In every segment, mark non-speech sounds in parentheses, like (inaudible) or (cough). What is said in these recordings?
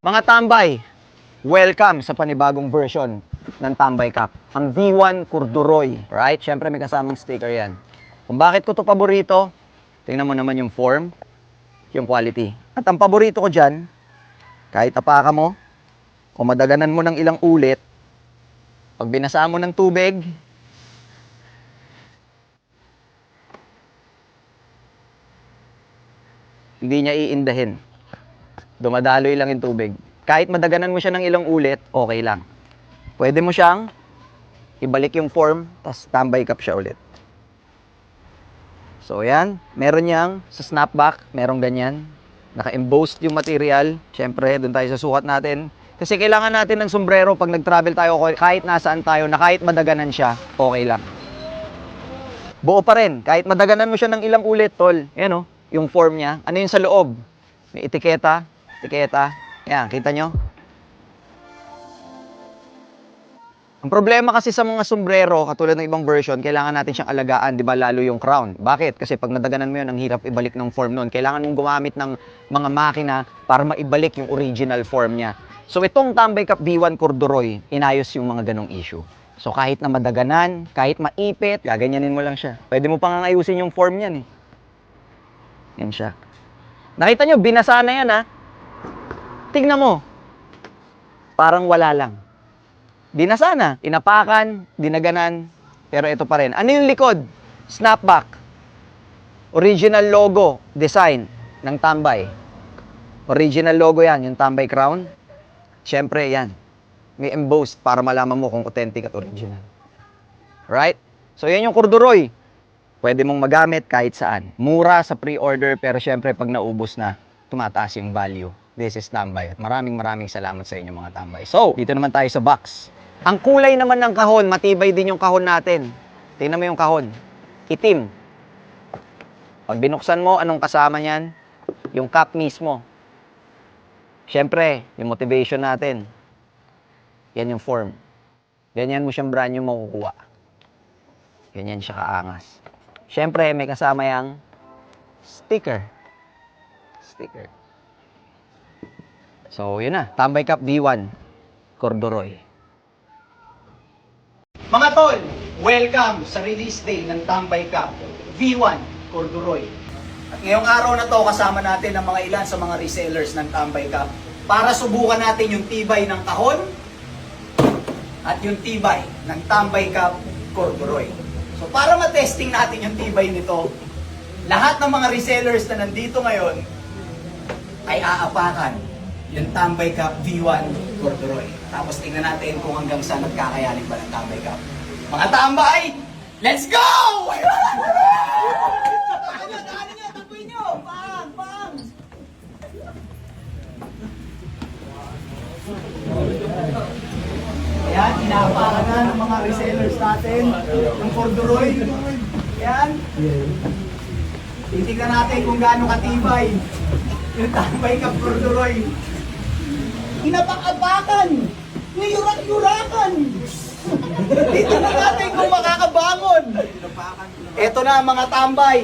Mga tambay, welcome sa panibagong version ng Tambay Cup. Ang V1 Corduroy. Right? Siyempre may kasamang sticker yan. Kung bakit ko to paborito, tingnan mo naman yung form, yung quality. At ang paborito ko dyan, kahit apaka mo, o madaganan mo ng ilang ulit, pag binasa mo ng tubig, hindi niya iindahin. Dumadaloy lang yung tubig. Kahit madaganan mo siya ng ilang ulit, okay lang. Pwede mo siyang ibalik yung form, tapos tambay cup siya ulit. So, yan. Meron niyang sa snapback, merong ganyan. Naka-embossed yung material. Siyempre, doon tayo sa sukat natin. Kasi kailangan natin ng sombrero pag nag-travel tayo, kahit nasaan tayo, na kahit madaganan siya, okay lang. Buo pa rin. Kahit madaganan mo siya ng ilang ulit, tol. Yan o, yung form niya. Ano yung sa loob? May etiketa. Etiketa. Yan, kita nyo? Ang problema kasi sa mga sombrero, katulad ng ibang version, kailangan natin siyang alagaan, di ba, lalo yung crown. Bakit? Kasi pag nadaganan mo yun, ang hirap ibalik ng form nun. Kailangan mong gumamit ng mga makina para maibalik yung original form niya. So itong Tambay Cup V1 Corduroy, inayos yung mga ganong issue. So kahit na madaganan, kahit maipit, gaganyanin mo lang siya. Pwede mo pang ayusin yung form niyan eh. Yan siya. Nakita nyo, binasa na yan ha. Tingnan mo. Parang wala lang. Binasa na. Inapakan, dinaganan, pero ito pa rin. Ano yung likod? Snapback. Original logo, design ng Tambay. Original logo yan, yung Tambay Crown. Siyempre, yan. May embossed para malaman mo kung authentic at original. Right? So, yan yung corduroy. Pwede mong magamit kahit saan. Mura sa pre-order, pero siyempre, pag naubos na, tumataas yung value. This is Tambay. At maraming maraming salamat sa inyo mga Tambay. So, dito naman tayo sa box. Ang kulay naman ng kahon, matibay din yung kahon natin. Tingnan mo yung kahon. Itim. Pag binuksan mo, anong kasama niyan? Yung cap mismo. Siyempre, yung motivation natin. Yan yung form. Ganyan mo siyang brand new makukuha. Ganyan siya kaangas. Siyempre, may kasama yung sticker. Sticker. So, yun na. Tambay Cup V1. Corduroy. Mga tol, welcome sa release day ng Tambay Cup V1 Corduroy. At ngayong araw na to, kasama natin ang mga ilan sa mga resellers ng Tambay Cup para subukan natin yung tibay ng kahon at yung tibay ng Tambay Cup Corduroy. So para matesting natin yung tibay nito, lahat ng mga resellers na nandito ngayon ay aapakan yung Tambay Cup V1 Corduroy. Tapos tingnan natin kung hanggang saan nagkakayanin ba ng Tambay Cup. Mga tambay, let's go! Ayan, inaapakan na ng mga resellers natin ng Corduroy. Ayan. Titignan natin kung gaano katibay yung tambay ka Corduroy. Inapak-apakan! Niyurak-yurakan! (laughs) Dito na natin kung makakabangon. Ito na mga tambay.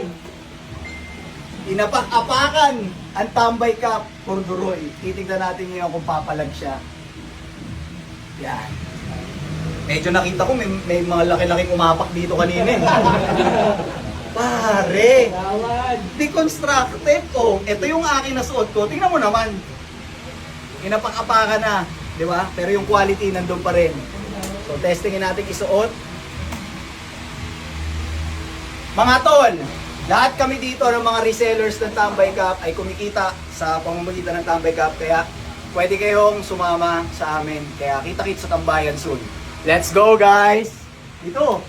Inapak-apakan ang tambay ka Corduroy. Titignan natin ngayon kung papalag siya. Yan. Medyo nakita ko may, may mga laki-laking umapak dito kanina eh. (laughs) Pare! Deconstructed ko. Ito yung aking nasuot ko. Tingnan mo naman. Inapak-apakan na. Di ba? Pero yung quality nandun pa rin. So, testingin natin isuot. Mga tol, lahat kami dito ng mga resellers ng Tambay Cup ay kumikita sa pamamagitan ng Tambay Cup. Kaya pwede kayong sumama sa amin. Kaya kita-kits sa tambayan soon. Let's go guys! Dito!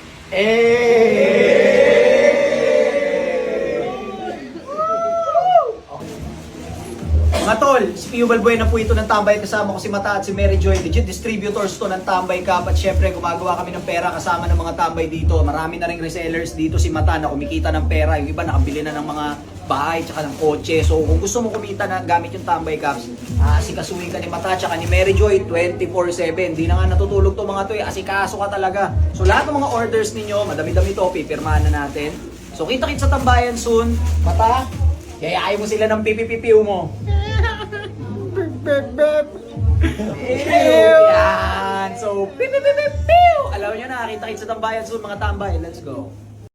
Mga tol, si Pio Balbuena po ito ng Tambay. Kasama ko si Mata at si Mary Joy. Legit distributors to ng Tambay Cup. At syempre, gumagawa kami ng pera kasama ng mga tambay dito. Marami na rin resellers dito si Mata na kumikita ng pera. Yung iba nakabili na ng mga bahay tsaka ng kotse. So kung gusto mo kumita na gamit yung Tambay Cups, asikasuhin ka ni Mata tsaka ni Mary Joy 24-7. Di na nga natutulog to mga to eh. Asikaso ka talaga. So lahat ng mga orders ninyo, madami-dami to, pipirmahan na natin. So kita-kits sa tambayan soon. Mata, yayain mo sila ng pipipipiw mo. Bep, bep, bep. Yan! So, piu, piu, piu, piu! Alam nyo na, kita-kita sa tambayan soon mga tambay. Let's go.